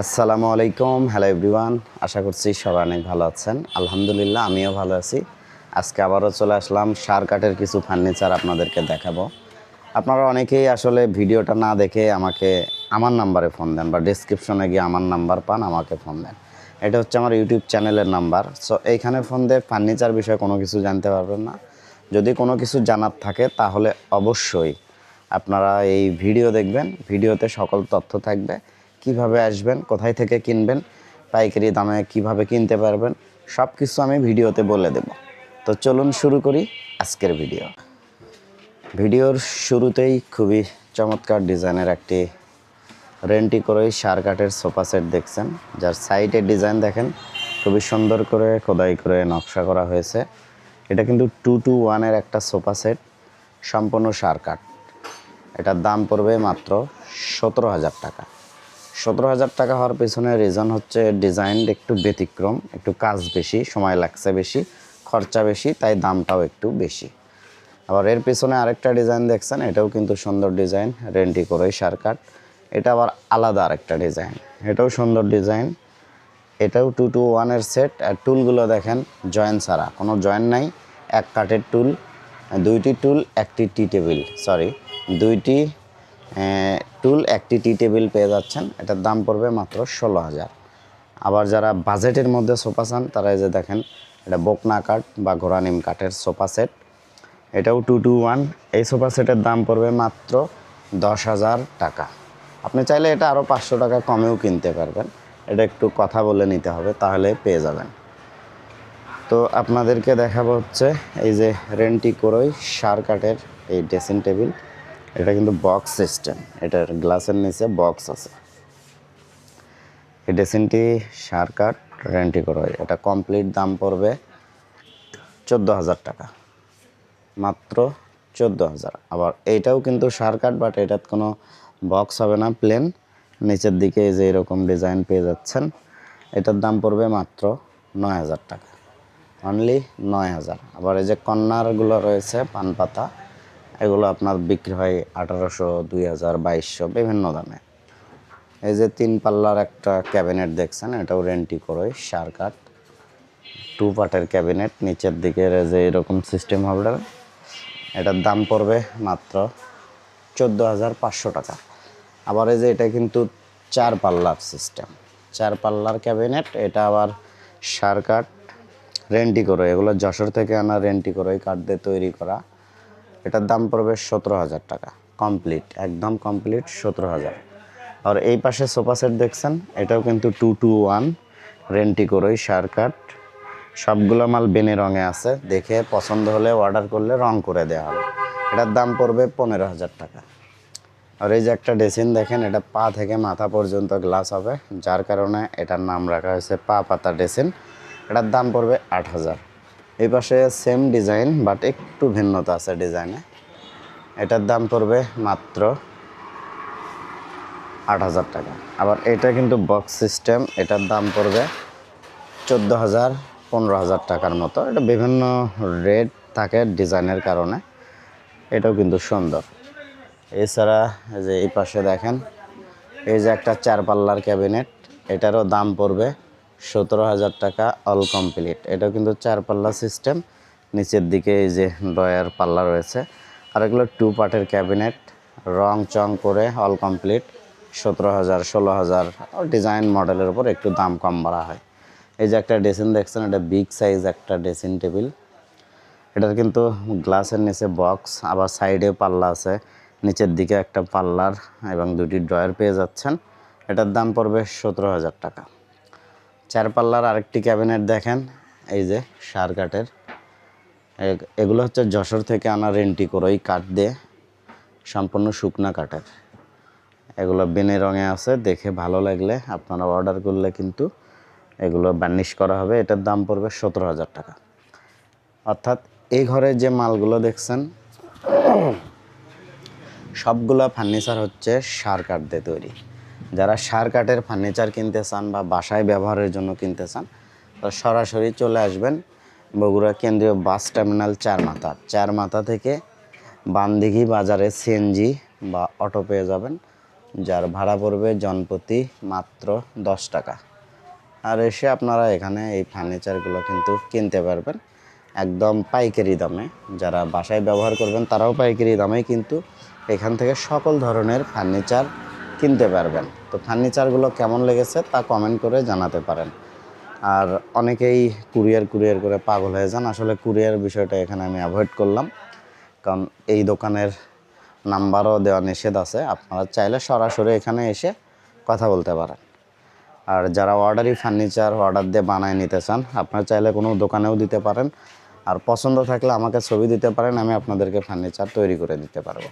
আসসালামু আলাইকুম। Hello everyone আশা করছি সবাই অনেক ভালো আছেন। আলহামদুলিল্লাহ, আমিও ভালো আছি। আজকে আবারও চলে আসলাম সার কাঠের কিছু ফার্নিচার আপনাদেরকে দেখাবো। আপনারা অনেকেই আসলে ভিডিওটা না দেখে আমাকে আমার নাম্বারে ফোন দেন বা ডিসক্রিপশনে গিয়ে আমার নাম্বার পান, আমাকে ফোন দেন। এটা হচ্ছে আমার ইউটিউব চ্যানেলের নাম্বার। সো এইখানে ফোন দিয়ে ফার্নিচার বিষয়ে কোনো কিছু জানতে পারবেন না। যদি কোনো কিছু জানার থাকে, তাহলে অবশ্যই আপনারা এই ভিডিও দেখবেন। ভিডিওতে সকল তথ্য থাকবে। কীভাবে আসবেন, কোথায় থেকে কিনবেন, পাইকারি দামে কীভাবে কিনতে পারবেন সব কিছু আমি ভিডিওতে বলে দেব। তো চলুন শুরু করি আজকের ভিডিও। ভিডিওর শুরুতেই খুবই চমৎকার ডিজাইনের একটি রেন্টি করেই সার কাঠের সোফা সেট দেখছেন। যার সাইডের ডিজাইন দেখেন, খুবই সুন্দর করে খোদাই করে নকশা করা হয়েছে। এটা কিন্তু টু টু ওয়ানের একটা সোফা সেট, সম্পূর্ণ সার কাঠ এটার দাম পড়বে মাত্র সতেরো হাজার টাকা। সতেরো হাজার টাকা হওয়ার পেছনে রিজন হচ্ছে ডিজাইন একটু ব্যতিক্রম, একটু কাজ বেশি, সময় লাগছে বেশি, খরচা বেশি, তাই দামটাও একটু বেশি। আবার এর পেছনে আরেকটা ডিজাইন দেখছেন, এটাও কিন্তু সুন্দর ডিজাইন রেন্টি করেই সার কাঠ। এটা আবার আলাদা আরেকটা ডিজাইন এটাও সুন্দর ডিজাইন এটাও টু টু ওয়ানের সেট আর টুলগুলো দেখেন জয়েন ছাড়া, কোনো জয়েন নাই, এক কাঠের টুল দুইটি টুল একটি টি টেবিল সরি দুইটি টুল একটি টি টেবিল পেয়ে যাচ্ছেন। এটার দাম পড়বে মাত্র ষোলো হাজার। আবার যারা বাজেটের মধ্যে সোফা চান, তারা এই যে দেখেন, এটা বকনা কাঠ বা ঘোড়ানিম কাঠের সোফা সেট। এটাও টু টু ওয়ান। এই সোফা সেটের দাম পড়বে মাত্র দশ হাজার টাকা। আপনি চাইলে এটা আরও পাঁচশো টাকা কমেও কিনতে পারবেন। এটা একটু কথা বলে নিতে হবে, তাহলে পেয়ে যাবেন। তো আপনাদেরকে দেখাবো হচ্ছে এই যে রেন্টি করোই সার কাঠের এই ড্রেসিং টেবিল। এটা কিন্তু বক্স সিস্টেম এটার গ্লাসের নিচে বক্স আছে। এই ড্রেসিংটি সার কাঠ রেন্টি করোই এটা কমপ্লিট দাম পড়বে চোদ্দ হাজার টাকা। মাত্র চোদ্দ হাজার। আবার এইটাও কিন্তু সার বাট এটার কোনো বক্স হবে না প্লেন নিচের দিকে যে এরকম ডিজাইন পেয়ে যাচ্ছেন, এটার দাম পড়বে মাত্র নয় হাজার টাকা। অনলি নয় হাজার। আবার এই যে কন্যারগুলো রয়েছে পান পাতা এগুলো আপনার বিক্রি হয় আঠারোশো, দুই হাজার, বাইশশো, বিভিন্ন দামে। এই যে তিন পাল্লার একটা ক্যাবিনেট দেখছেন, এটাও রেন্টি করে, সার কাঠ। টু পার্টের ক্যাবিনেট, নিচের দিকে যে এরকম সিস্টেম হবে, এটার দাম পড়বে মাত্র চোদ্দ হাজার পাঁচশো টাকা। আবার এই যে এটা কিন্তু চার পাল্লার সিস্টেম। চার পাল্লার ক্যাবিনেট, এটা আবার সার কাঠ, রেন্টি করে। এগুলো যশোর থেকে আনা রেন্টি করে কাঠ দিয়ে তৈরি করা। এটার দাম পড়বে সতেরো হাজার টাকা। কমপ্লিট একদম কমপ্লিট সতেরো হাজার। আর এই পাশে সোফা সেট দেখছেন, এটাও কিন্তু টু টু ওয়ান রেন্টি করোই সার কাঠ সবগুলো মাল বেনে রঙে আছে, দেখে পছন্দ হলে অর্ডার করলে রং করে দেওয়া হবে। এটার দাম পড়বে পনেরো হাজার টাকা। আর এই যে একটা ড্রেসিন দেখেন, এটা পা থেকে মাথা পর্যন্ত গ্লাস হবে, যার কারণে এটার নাম রাখা হয়েছে পা পাতা ড্রেসিন এটার দাম পড়বে আট হাজার। এই পাশে সেম ডিজাইন বাট একটু ভিন্নতা আছে ডিজাইনে এটার দাম পড়বে মাত্র আট হাজার টাকা। আবার এটা কিন্তু বক্স সিস্টেম এটার দাম পড়বে চোদ্দ হাজার, পনেরো হাজার টাকার মতো। এটা বিভিন্ন রেট থাকে ডিজাইনের কারণে। এটাও কিন্তু সুন্দর। এছাড়া যে এই পাশে দেখেন, এই যে একটা চার পাল্লার ক্যাবিনেট এটারও দাম পড়বে সতেরো হাজার টাকা অল কমপ্লিট এটাও কিন্তু চার পাল্লা সিস্টেম নিচের দিকে এই যে ডয়ার পাল্লা রয়েছে। আর এগুলো টু পার্টের ক্যাবিনেট রং চং করে অল কমপ্লিট সতেরো হাজার, ষোলো হাজার ডিজাইন মডেলের উপর একটু দাম কম বাড়া হয়। এই যে একটা ড্রেসিং দেখছেন, এটা বিগ সাইজ একটা ড্রেসিং টেবিল এটার কিন্তু গ্লাসের নিচে বক্স আবার সাইডে পাল্লা আছে। নিচের দিকে একটা পাল্লার এবং দুটি ড্রয়ার পেয়ে যাচ্ছেন। এটার দাম পড়বে সতেরো হাজার টাকা। চার পাল্লার আরেকটি ক্যাবিনেট দেখেন, এই যে সার কাঠের। এগুলো হচ্ছে যশোর থেকে আনা রেন্টি করোই কাঠ দিয়ে সম্পূর্ণ শুকনা কাঠের। এগুলো বেনে রঙে আছে, দেখে ভালো লাগলে আপনারা অর্ডার করলে কিন্তু এগুলো বার্নিশ করা হবে। এটার দাম পড়বে সতেরো হাজার টাকা। অর্থাৎ এই ঘরে যে মালগুলো দেখছেন, সবগুলো ফার্নিচার হচ্ছে সার কাঠ দিয়ে তৈরি। যারা সার কাঠের ফার্নিচার কিনতে চান বা বাসায় ব্যবহারের জন্য কিনতে চান, তারা সরাসরি চলে আসবেন বগুড়া কেন্দ্রীয় বাস টার্মিনাল চার মাথা। চার মাথা থেকে বানদিঘি বাজারে সিএনজি বা অটো পেয়ে যাবেন, যার ভাড়া পড়বে জনপ্রতি মাত্র দশ টাকা। আর এসে আপনারা এখানে এই ফার্নিচারগুলো কিন্তু কিনতে পারবেন, একদম পাইকারি দামে। যারা বাসায় ব্যবহার করবেন, তারাও পাইকারি দামে কিন্তু এখান থেকে সকল ধরনের ফার্নিচার কিনতে পারবেন। তো ফার্নিচারগুলো কেমন লেগেছে তা কমেন্ট করে জানাতে পারেন। আর অনেকেই কুরিয়ার কুরিয়ার করে পাগল হয়ে যান। আসলে কুরিয়ার বিষয়টা এখানে আমি অ্যাভয়েড করলাম। কারণ এই দোকানের নাম্বারও দেওয়া নিষেধ আছে। আপনারা চাইলে সরাসরি এখানে এসে কথা বলতে পারেন। আর যারা অর্ডারি ফার্নিচার অর্ডার দিয়ে বানায় নিতে চান, আপনারা চাইলে কোনো দোকানেও দিতে পারেন। আর পছন্দ থাকলে আমাকে ছবি দিতে পারেন, আমি আপনাদেরকে ফার্নিচার তৈরি করে দিতে পারব।